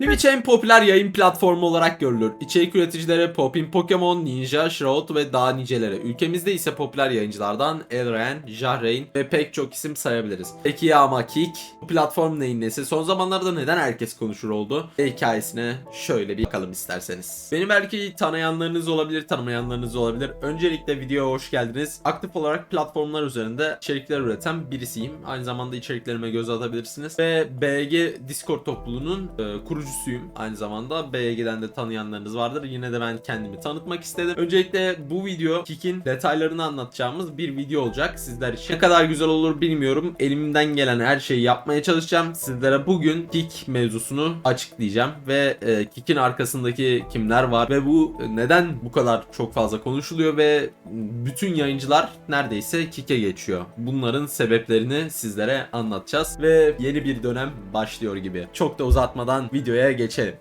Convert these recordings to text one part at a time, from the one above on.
Twitch en popüler yayın platformu olarak görülür. İçerik üreticileri Popin Pokemon, Ninja, Shroud ve daha niceleri. Ülkemizde ise popüler yayıncılardan Elren, Jahrein ve pek çok isim sayabiliriz. Peki ya ama Kick? Bu platform neyin nesi? Son zamanlarda neden herkes konuşur oldu? Ve hikayesine şöyle bir bakalım isterseniz. Beni belki tanıyanlarınız olabilir, tanımayanlarınız olabilir. Öncelikle videoya hoş geldiniz. Aktif olarak platformlar üzerinde içerikler üreten birisiyim. Aynı zamanda içeriklerime göz atabilirsiniz. Ve BG Discord topluluğunun e, kurucusuyum. Aynı zamanda BG'den de tanıyanlarınız vardır. Yine de ben kendimi tanıtmak istedim. Öncelikle bu video Kick'in detaylarını anlatacağımız bir video olacak sizler için. Ne kadar güzel olur bilmiyorum. Elimden gelen her şeyi yapmaya çalışacağım. Sizlere bugün Kick mevzusunu açıklayacağım ve e, Kick'in arkasındaki kimler var ve bu neden bu kadar çok fazla konuşuluyor ve bütün yayıncılar neredeyse Kick'e geçiyor. Bunların sebeplerini sizlere anlatacağız ve yeni bir dönem başlıyor gibi. Çok da uzatmadan videoya geçelim.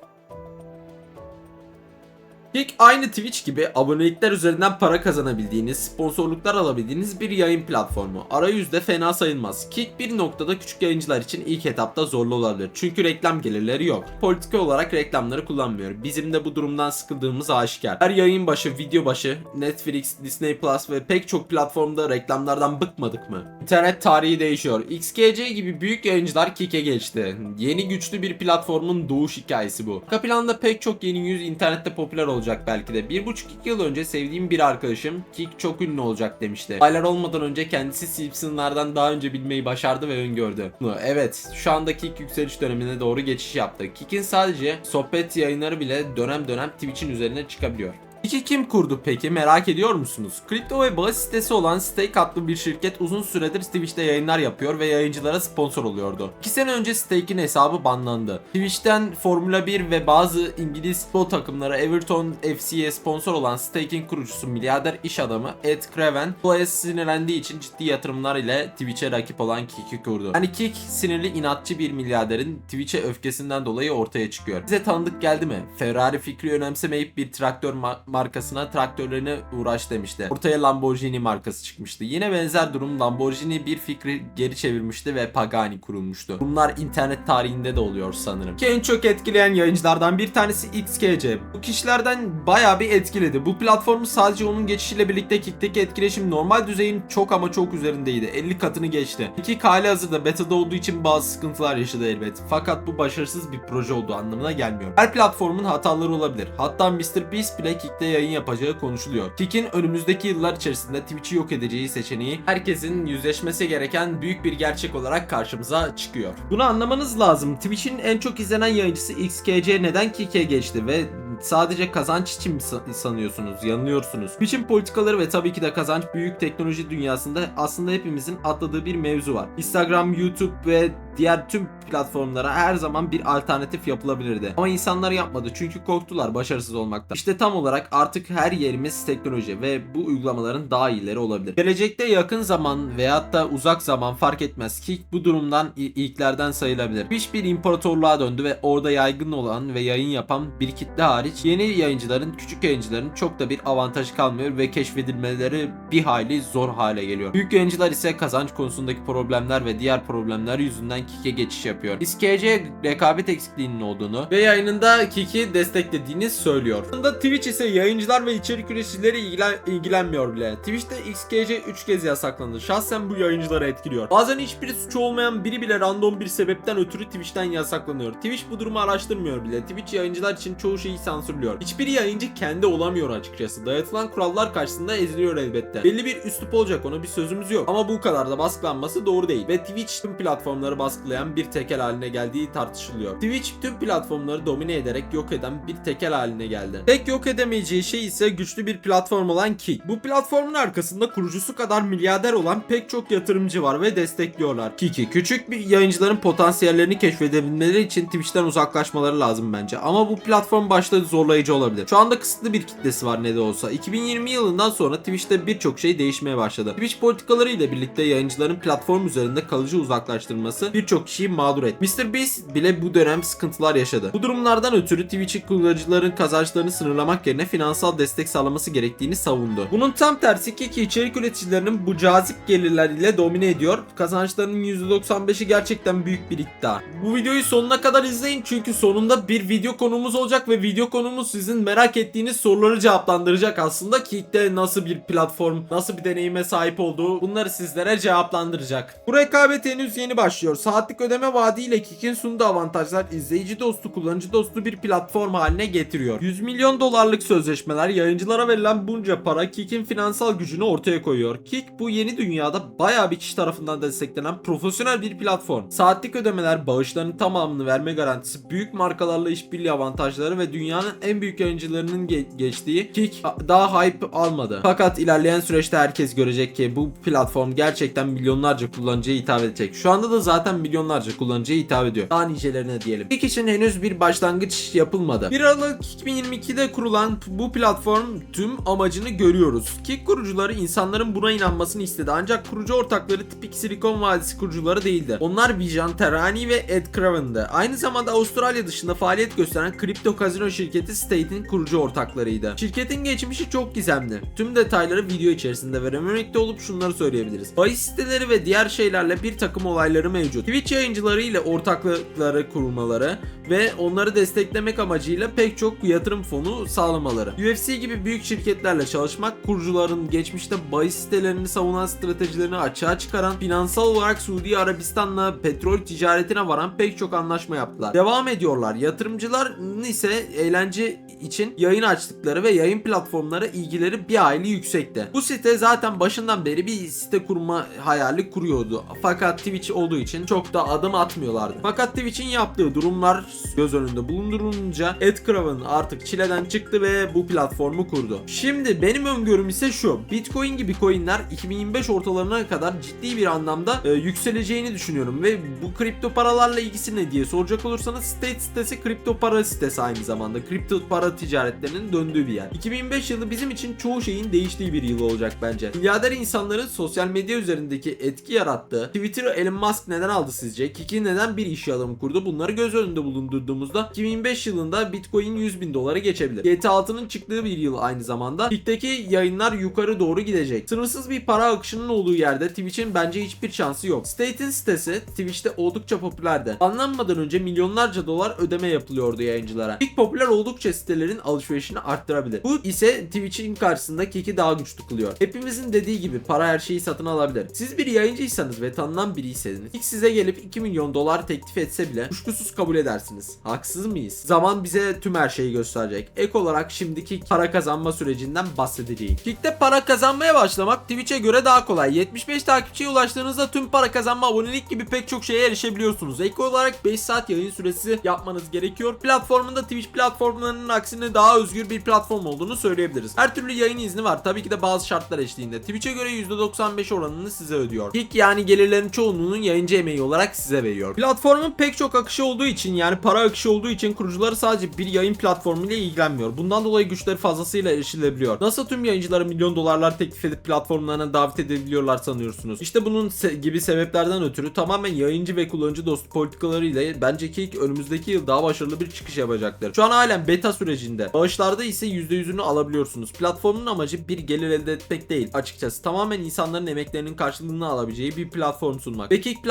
Kick aynı Twitch gibi abonelikler üzerinden para kazanabildiğiniz, sponsorluklar alabildiğiniz bir yayın platformu. Arayüzde fena sayılmaz. Kick bir noktada küçük yayıncılar için ilk etapta zorlu olabilir. Çünkü reklam gelirleri yok. Politika olarak reklamları kullanmıyor. Bizim de bu durumdan sıkıldığımız aşikar. Her yayın başı, video başı, Netflix, Disney Plus ve pek çok platformda reklamlardan bıkmadık mı? İnternet tarihi değişiyor. XKC gibi büyük yayıncılar Kick'e geçti. Yeni güçlü bir platformun doğuş hikayesi bu. Arka planda pek çok yeni yüz internette popüler olacak belki de. Bir buçuk iki yıl önce sevdiğim bir arkadaşım Kick çok ünlü olacak demişti. Aylar olmadan önce kendisi Simpsonlardan daha önce bilmeyi başardı ve öngördü. Evet şu anda Kick yükseliş dönemine doğru geçiş yaptı. Kick'in sadece sohbet yayınları bile dönem dönem Twitch'in üzerine çıkabiliyor. Kick'i kim kurdu peki merak ediyor musunuz? Kripto ve bahis sitesi olan Stake adlı bir şirket uzun süredir Twitch'te yayınlar yapıyor ve yayıncılara sponsor oluyordu. 2 sene önce Stake'in hesabı banlandı. Twitch'ten Formula 1 ve bazı İngiliz futbol takımları Everton FC'ye sponsor olan Stake'in kurucusu milyarder iş adamı Ed Craven olaya sinirlendiği için ciddi yatırımlar ile Twitch'e rakip olan Kick'i kurdu. Yani Kick sinirli inatçı bir milyarderin Twitch'e öfkesinden dolayı ortaya çıkıyor. Bize tanıdık geldi mi? Ferrari fikri önemsemeyip bir traktör ma- markasına traktörlerine uğraş demişti. Ortaya Lamborghini markası çıkmıştı. Yine benzer durum Lamborghini bir fikri geri çevirmişti ve Pagani kurulmuştu. Bunlar internet tarihinde de oluyor sanırım. Ki en çok etkileyen yayıncılardan bir tanesi XKC. Bu kişilerden bayağı bir etkiledi. Bu platformu sadece onun geçişiyle birlikte Kick'teki etkileşim normal düzeyin çok ama çok üzerindeydi. 50 katını geçti. Kick hali hazırda beta'da olduğu için bazı sıkıntılar yaşadı elbet. Fakat bu başarısız bir proje olduğu anlamına gelmiyor. Her platformun hataları olabilir. Hatta MrBeast bile Kick'te yayın yapacağı konuşuluyor. Kick'in önümüzdeki yıllar içerisinde Twitch'i yok edeceği seçeneği herkesin yüzleşmesi gereken büyük bir gerçek olarak karşımıza çıkıyor. Bunu anlamanız lazım. Twitch'in en çok izlenen yayıncısı XKC neden Kick'e geçti ve sadece kazanç için mi sa- sanıyorsunuz? Yanılıyorsunuz. Twitch'in politikaları ve tabii ki de kazanç büyük teknoloji dünyasında aslında hepimizin atladığı bir mevzu var. Instagram, YouTube ve diğer tüm platformlara her zaman bir alternatif yapılabilirdi. Ama insanlar yapmadı çünkü korktular başarısız olmaktan. İşte tam olarak artık her yerimiz teknoloji ve bu uygulamaların daha iyileri olabilir. Gelecekte yakın zaman veyahut da uzak zaman fark etmez. Kick bu durumdan ilklerden sayılabilir. Twitch bir imparatorluğa döndü ve orada yaygın olan ve yayın yapan bir kitle hariç yeni yayıncıların, küçük yayıncıların çok da bir avantajı kalmıyor ve keşfedilmeleri bir hayli zor hale geliyor. Büyük yayıncılar ise kazanç konusundaki problemler ve diğer problemler yüzünden Kick'e geçiş yapıyor. XKC rekabet eksikliğinin olduğunu ve yayınında Kick'i desteklediğini söylüyor. Aslında Twitch ise yayıncılar ve içerik üreticileri ilgilen, ilgilenmiyor bile. Twitch'te XKC 3 kez yasaklandı. Şahsen bu yayıncıları etkiliyor. Bazen hiçbir suçu olmayan biri bile random bir sebepten ötürü Twitch'ten yasaklanıyor. Twitch bu durumu araştırmıyor bile. Twitch yayıncılar için çoğu şeyi sansürlüyor. Hiçbir yayıncı kendi olamıyor açıkçası. Dayatılan kurallar karşısında eziliyor elbette. Belli bir üslup olacak ona bir sözümüz yok. Ama bu kadar da baskılanması doğru değil. Ve Twitch tüm platformları baskılayan bir tekel haline geldiği tartışılıyor. Twitch tüm platformları domine ederek yok eden bir tekel haline geldi. Tek yok edemeyeceği şey ise güçlü bir platform olan Kick. Bu platformun arkasında kurucusu kadar milyarder olan pek çok yatırımcı var ve destekliyorlar. Kick'i küçük bir yayıncıların potansiyellerini keşfedebilmeleri için Twitch'ten uzaklaşmaları lazım bence. Ama bu platform başta zorlayıcı olabilir. Şu anda kısıtlı bir kitlesi var ne de olsa. 2020 yılından sonra Twitch'te birçok şey değişmeye başladı. Twitch politikaları ile birlikte yayıncıların platform üzerinde kalıcı uzaklaştırması bir birçok kişiyi mağdur etti. MrBeast bile bu dönem sıkıntılar yaşadı. Bu durumlardan ötürü Twitch'in kullanıcıların kazançlarını sınırlamak yerine finansal destek sağlaması gerektiğini savundu. Bunun tam tersi Kiki içerik üreticilerinin bu cazip gelirler ile domine ediyor. Kazançlarının %95'i gerçekten büyük bir iddia. Bu videoyu sonuna kadar izleyin çünkü sonunda bir video konumuz olacak ve video konumuz sizin merak ettiğiniz soruları cevaplandıracak aslında. Kick'te nasıl bir platform, nasıl bir deneyime sahip olduğu bunları sizlere cevaplandıracak. Bu rekabet henüz yeni başlıyor. Saatlik ödeme vaadiyle Kick'in sunduğu avantajlar izleyici dostu, kullanıcı dostu bir platform haline getiriyor. 100 milyon dolarlık sözleşmeler, yayıncılara verilen bunca para Kick'in finansal gücünü ortaya koyuyor. Kick bu yeni dünyada bayağı bir kişi tarafından desteklenen profesyonel bir platform. Saatlik ödemeler, bağışların tamamını verme garantisi, büyük markalarla işbirliği avantajları ve dünyanın en büyük yayıncılarının ge- geçtiği Kick daha hype almadı. Fakat ilerleyen süreçte herkes görecek ki bu platform gerçekten milyonlarca kullanıcıya hitap edecek. Şu anda da zaten milyonlarca kullanıcıya hitap ediyor. Daha nicelerine diyelim. Kick için henüz bir başlangıç yapılmadı. 1 Aralık 2022'de kurulan bu platform tüm amacını görüyoruz. Kick kurucuları insanların buna inanmasını istedi ancak kurucu ortakları tipik Silikon Vadisi kurucuları değildi. Onlar Bijan Terani ve Ed Craven'dı. Aynı zamanda Avustralya dışında faaliyet gösteren kripto kazino şirketi State'in kurucu ortaklarıydı. Şirketin geçmişi çok gizemli. Tüm detayları video içerisinde verememekte olup şunları söyleyebiliriz. Bahis siteleri ve diğer şeylerle bir takım olayları mevcut. Twitch yayıncıları ile ortaklıkları kurmaları ve onları desteklemek amacıyla pek çok yatırım fonu sağlamaları. UFC gibi büyük şirketlerle çalışmak, kurucuların geçmişte bahis sitelerini savunan stratejilerini açığa çıkaran, finansal olarak Suudi Arabistan'la petrol ticaretine varan pek çok anlaşma yaptılar. Devam ediyorlar. Yatırımcıların ise eğlence için yayın açtıkları ve yayın platformları ilgileri bir hayli yüksekti. Bu site zaten başından beri bir site kurma hayali kuruyordu. Fakat Twitch olduğu için çok da adım atmıyorlardı. Fakat Twitch'in yaptığı durumlar göz önünde bulundurulunca Ed Craven artık çileden çıktı ve bu platformu kurdu. Şimdi benim öngörüm ise şu. Bitcoin gibi coinler 2025 ortalarına kadar ciddi bir anlamda e, yükseleceğini düşünüyorum ve bu kripto paralarla ilgisi ne diye soracak olursanız State sitesi kripto para sitesi aynı zamanda. Kripto para ticaretlerinin döndüğü bir yer. 2025 yılı bizim için çoğu şeyin değiştiği bir yıl olacak bence. Milyarder insanların sosyal medya üzerindeki etki yarattığı Twitter'ı Elon Musk neden aldı sizce? Kiki neden bir iş adamı kurdu? Bunları göz önünde bulundurduğumuzda 2025 yılında Bitcoin 100 bin dolara geçebilir. GTA 6'nın çıktığı bir yıl aynı zamanda. Kick'teki yayınlar yukarı doğru gidecek. Sınırsız bir para akışının olduğu yerde Twitch'in bence hiçbir şansı yok. State'in sitesi Twitch'te oldukça popülerdi. Anlanmadan önce milyonlarca dolar ödeme yapılıyordu yayıncılara. Kick popüler oldukça sitelerin alışverişini arttırabilir. Bu ise Twitch'in karşısında Kick'i daha güçlü kılıyor. Hepimizin dediği gibi para her şeyi satın alabilir. Siz bir yayıncıysanız ve tanınan biriyseniz Kick size gelip 2 milyon dolar teklif etse bile kuşkusuz kabul edersiniz. Haksız mıyız? Zaman bize tüm her şeyi gösterecek. Ek olarak şimdiki para kazanma sürecinden bahsedeceğim. Kick'te para kazanmaya başlamak Twitch'e göre daha kolay. 75 takipçiye ulaştığınızda tüm para kazanma, abonelik gibi pek çok şeye erişebiliyorsunuz. Ek olarak 5 saat yayın süresi yapmanız gerekiyor. Platformunda Twitch platformlarının aksine daha özgür bir platform olduğunu söyleyebiliriz. Her türlü yayın izni var. Tabii ki de bazı şartlar eşliğinde. Twitch'e göre %95 oranını size ödüyor. Kick yani gelirlerin çoğunluğunun yayıncı emeği olarak size veriyor. Platformun pek çok akışı olduğu için yani para akışı olduğu için kurucuları sadece bir yayın platformu ile ilgilenmiyor. Bundan dolayı güçleri fazlasıyla erişilebiliyor. Nasıl tüm yayıncılara milyon dolarlar teklif edip platformlarına davet edebiliyorlar sanıyorsunuz? İşte bunun se- gibi sebeplerden ötürü tamamen yayıncı ve kullanıcı dostu politikaları ile bence Kick önümüzdeki yıl daha başarılı bir çıkış yapacaktır. Şu an halen beta sürecinde. Bağışlarda ise %100'ünü alabiliyorsunuz. Platformun amacı bir gelir elde etmek değil. Açıkçası tamamen insanların emeklerinin karşılığını alabileceği bir platform sunmak. Ve Kick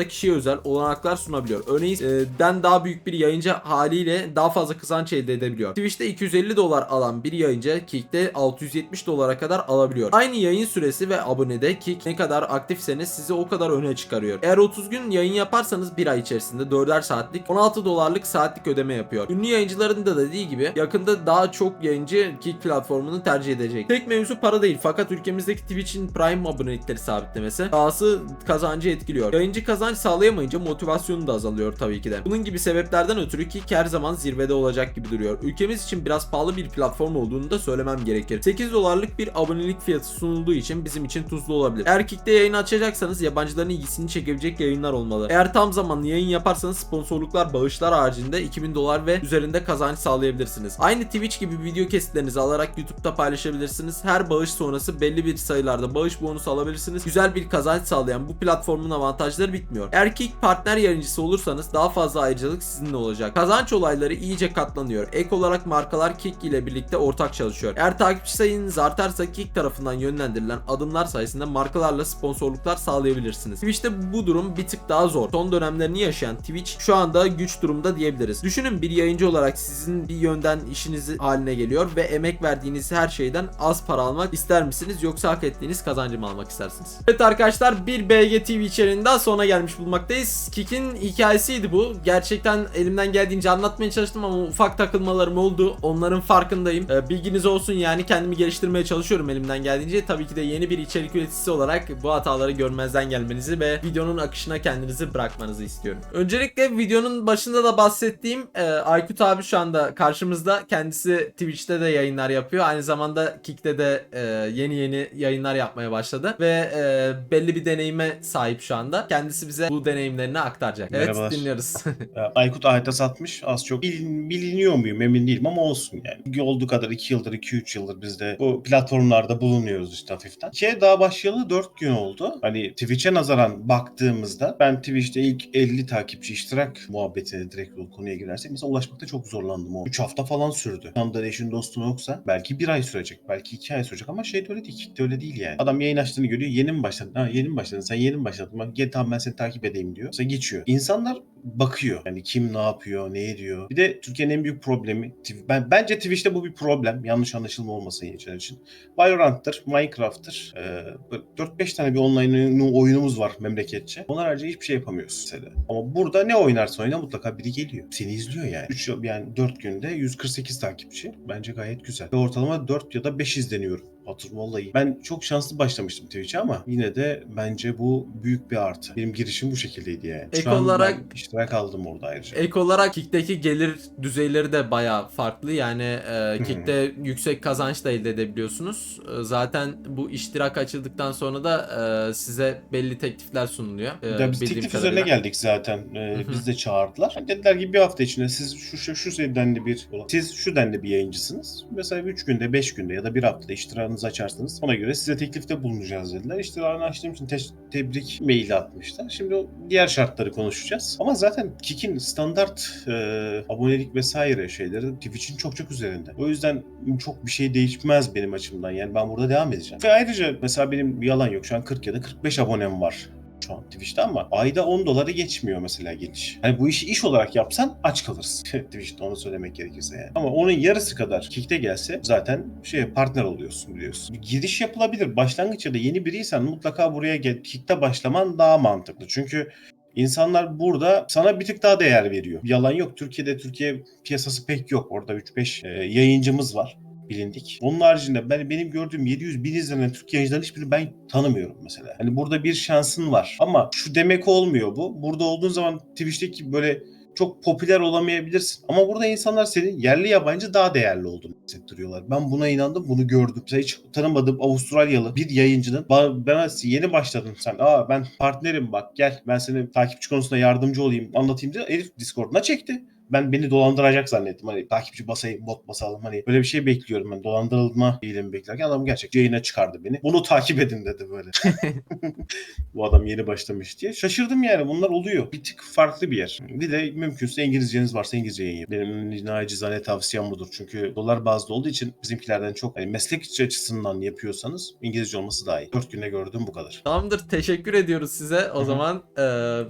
platformunda kişiye özel olanaklar sunabiliyor. Örneğin e, den daha büyük bir yayıncı haliyle daha fazla kazanç elde edebiliyor. Twitch'te 250 dolar alan bir yayıncı Kick'te 670 dolara kadar alabiliyor. Aynı yayın süresi ve abonede Kick ne kadar aktifseniz sizi o kadar öne çıkarıyor. Eğer 30 gün yayın yaparsanız bir ay içerisinde 4'er saatlik 16 dolarlık saatlik ödeme yapıyor. Ünlü yayıncıların da dediği gibi yakında daha çok yayıncı Kick platformunu tercih edecek. Tek mevzu para değil fakat ülkemizdeki Twitch'in Prime abonelikleri sabitlemesi dahası kazancı etkiliyor. Yayıncı kazanç sağlayamayınca motivasyonu da azalıyor tabii ki de. Bunun gibi sebeplerden ötürü Kick her zaman zirvede olacak gibi duruyor. Ülkemiz için biraz pahalı bir platform olduğunu da söylemem gerekir. 8 dolarlık bir abonelik fiyatı sunulduğu için bizim için tuzlu olabilir. Eğer Kick'te yayın açacaksanız yabancıların ilgisini çekebilecek yayınlar olmalı. Eğer tam zamanlı yayın yaparsanız sponsorluklar, bağışlar haricinde 2000 dolar ve üzerinde kazanç sağlayabilirsiniz. Aynı Twitch gibi video kesitlerinizi alarak YouTube'da paylaşabilirsiniz. Her bağış sonrası belli bir sayılarda bağış bonusu alabilirsiniz. Güzel bir kazanç sağlayan bu platformun avantajları bitmiyor. Gelmiyor. Eğer Kick partner yayıncısı olursanız daha fazla ayrıcalık sizinle olacak. Kazanç olayları iyice katlanıyor. Ek olarak markalar Kick ile birlikte ortak çalışıyor. Eğer takipçi sayınız artarsa Kick tarafından yönlendirilen adımlar sayesinde markalarla sponsorluklar sağlayabilirsiniz. Twitch'te bu durum bir tık daha zor. Son dönemlerini yaşayan Twitch şu anda güç durumda diyebiliriz. Düşünün bir yayıncı olarak sizin bir yönden işinizi haline geliyor ve emek verdiğiniz her şeyden az para almak ister misiniz yoksa hak ettiğiniz kazancı mı almak istersiniz? Evet arkadaşlar bir BG TV içeriğinin daha sonuna gelmiş bulmaktayız. Kick'in hikayesiydi bu. Gerçekten elimden geldiğince anlatmaya çalıştım ama ufak takılmalarım oldu. Onların farkındayım. Ee, bilginiz olsun yani kendimi geliştirmeye çalışıyorum elimden geldiğince. Tabii ki de yeni bir içerik üreticisi olarak bu hataları görmezden gelmenizi ve videonun akışına kendinizi bırakmanızı istiyorum. Öncelikle videonun başında da bahsettiğim e, Aykut abi şu anda karşımızda. Kendisi Twitch'te de yayınlar yapıyor. Aynı zamanda Kick'te de e, yeni yeni yayınlar yapmaya başladı ve e, belli bir deneyime sahip şu anda. Kendisi bize bu deneyimlerini aktaracak. Evet Merhabalar. dinliyoruz. Ya, Aykut ahete satmış. Az çok bilin- biliniyor muyum emin değilim ama olsun yani. Olduğu kadar 2 yıldır 2-3 yıldır biz de bu platformlarda bulunuyoruz işte hafiften. İkiye daha başlayalı 4 gün oldu. Hani Twitch'e nazaran baktığımızda ben Twitch'te ilk 50 takipçi iştirak muhabbetine direkt o konuya girersek mesela ulaşmakta çok zorlandım o. 3 hafta falan sürdü. Tanıdığın eşin dostun yoksa belki 1 ay sürecek. Belki 2 ay sürecek ama şey de öyle değil. Kick'te öyle değil yani. Adam yayın açtığını görüyor. Yeni mi başladın? Ha yeni mi başladın? Sen yeni mi başladın? Bak gel tamam ben seni takip edeyim diyor. Mesela geçiyor. İnsanlar bakıyor. Yani kim ne yapıyor, ne ediyor. Bir de Türkiye'nin en büyük problemi ben bence Twitch'te bu bir problem. Yanlış anlaşılma olmasın yayıncılar için. Valorant'tır, Minecraft'tır. Ee, böyle 4-5 tane bir online oyunu- oyunumuz var memleketçe. Onlar haricinde hiçbir şey yapamıyorsun mesela. Ama burada ne oynarsa oyna mutlaka biri geliyor. Seni izliyor yani. 3 yıl yani 4 günde 148 takipçi. Bence gayet güzel. Ve ortalama 4 ya da 5 izleniyorum. Hatır vallahi. Ben çok şanslı başlamıştım Twitch'e ama yine de bence bu büyük bir artı. Benim girişim bu şekildeydi yani. Ek olarak- ben iştirak aldım orada ayrıca. Ek olarak Kick'teki gelir düzeyleri de baya farklı. Yani e, Kick'te yüksek kazanç da elde edebiliyorsunuz. E, zaten bu iştirak açıldıktan sonra da e, size belli teklifler sunuluyor. E, Ya biz teklif kadarıyla. üzerine geldik zaten. Hı hı. biz de çağırdılar. Dediler ki bir hafta içinde siz şu şu, şu denli bir siz şu denli bir yayıncısınız. Mesela 3 günde, 5 günde ya da bir haftada iştirakınızı açarsınız. Ona göre size teklifte bulunacağız dediler. İştirakını açtığım için te- tebrik maili atmışlar. Şimdi o diğer şartları konuşacağız. Ama zaten Kik'in standart e, abonelik vesaire şeyleri Twitch'in çok çok üzerinde. O yüzden çok bir şey değişmez benim açımdan. Yani ben burada devam edeceğim. Ve ayrıca mesela benim yalan yok. Şu an 40 ya da 45 abonem var şu an Twitch'te ama ayda 10 doları geçmiyor mesela geliş. Hani bu işi iş olarak yapsan aç kalırsın. Twitch'te onu söylemek gerekirse yani. Ama onun yarısı kadar Kick'te gelse zaten şey partner oluyorsun biliyorsun. Bir giriş yapılabilir. Başlangıç ya da yeni biriysen mutlaka buraya gel. Kick'te başlaman daha mantıklı. Çünkü İnsanlar burada sana bir tık daha değer veriyor. Yalan yok. Türkiye'de Türkiye piyasası pek yok. Orada 3-5 e, yayıncımız var bilindik. Onun haricinde ben benim gördüğüm 700 bin izlenen Türk yayıncıların hiçbirini ben tanımıyorum mesela. Hani burada bir şansın var. Ama şu demek olmuyor bu. Burada olduğun zaman Twitch'teki böyle çok popüler olamayabilirsin. Ama burada insanlar senin yerli yabancı daha değerli olduğunu hissettiriyorlar. Ben buna inandım, bunu gördüm. Mesela hiç tanımadığım Avustralyalı bir yayıncının "Ba- bana yeni başladın sen. Aa ben partnerim bak gel ben senin takipçi konusunda yardımcı olayım anlatayım diye herif Discord'una çekti ben beni dolandıracak zannettim. Hani takipçi basayım, bot basalım. Hani böyle bir şey bekliyorum ben. Dolandırılma eğilimi beklerken adam gerçekten yayına çıkardı beni. Bunu takip edin dedi böyle. Bu adam yeni başlamış diye. Şaşırdım yani bunlar oluyor. Bir tık farklı bir yer. Bir de mümkünse İngilizceniz varsa İngilizce yayın. Benim nacizane tavsiyem budur. Çünkü dolar bazlı olduğu için bizimkilerden çok hani meslek açısından yapıyorsanız İngilizce olması daha iyi. Dört günde gördüm bu kadar. Tamamdır. Teşekkür ediyoruz size. O Hı hı. zaman e,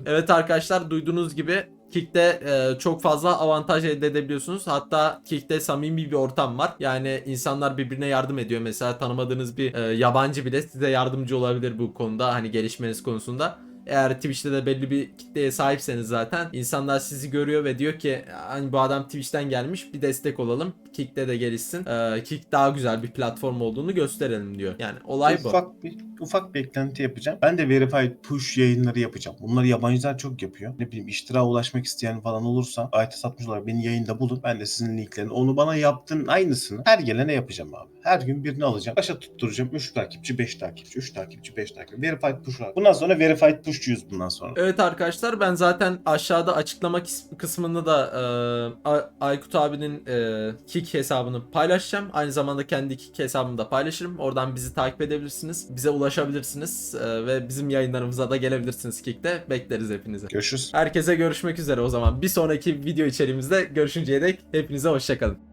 evet arkadaşlar duyduğunuz gibi Kick'te e, çok fazla avantaj elde edebiliyorsunuz. Hatta Kick'te samimi bir ortam var. Yani insanlar birbirine yardım ediyor. Mesela tanımadığınız bir e, yabancı bile size yardımcı olabilir bu konuda. Hani gelişmeniz konusunda. Eğer Twitch'te de belli bir kitleye sahipseniz zaten insanlar sizi görüyor ve diyor ki hani bu adam Twitch'ten gelmiş bir destek olalım. Kick'te de gelişsin. E, Kick daha güzel bir platform olduğunu gösterelim diyor. Yani olay bu. Ufak bir ufak bir eklenti yapacağım. Ben de verified push yayınları yapacağım. Bunları yabancılar çok yapıyor. Ne bileyim iştira ulaşmak isteyen falan olursa ayet satmış olarak beni yayında bulun. Ben de sizin linklerini onu bana yaptığın aynısını her gelene yapacağım abi. Her gün birini alacağım. Başa tutturacağım. 3 takipçi, 5 takipçi, 3 takipçi, 5 takipçi. Verified push var. Bundan sonra verified push'cuyuz bundan sonra. Evet arkadaşlar ben zaten aşağıda açıklama kısmında da e, Aykut abinin e, Kick hesabını paylaşacağım. Aynı zamanda kendi Kick hesabımı da paylaşırım. Oradan bizi takip edebilirsiniz. Bize ulaşabilirsiniz e, ve bizim yayınlarımıza da gelebilirsiniz Kick'te. Bekleriz hepinizi. Görüşürüz. Herkese görüşmek üzere o zaman. Bir sonraki video içeriğimizde görüşünceye dek hepinize hoşçakalın.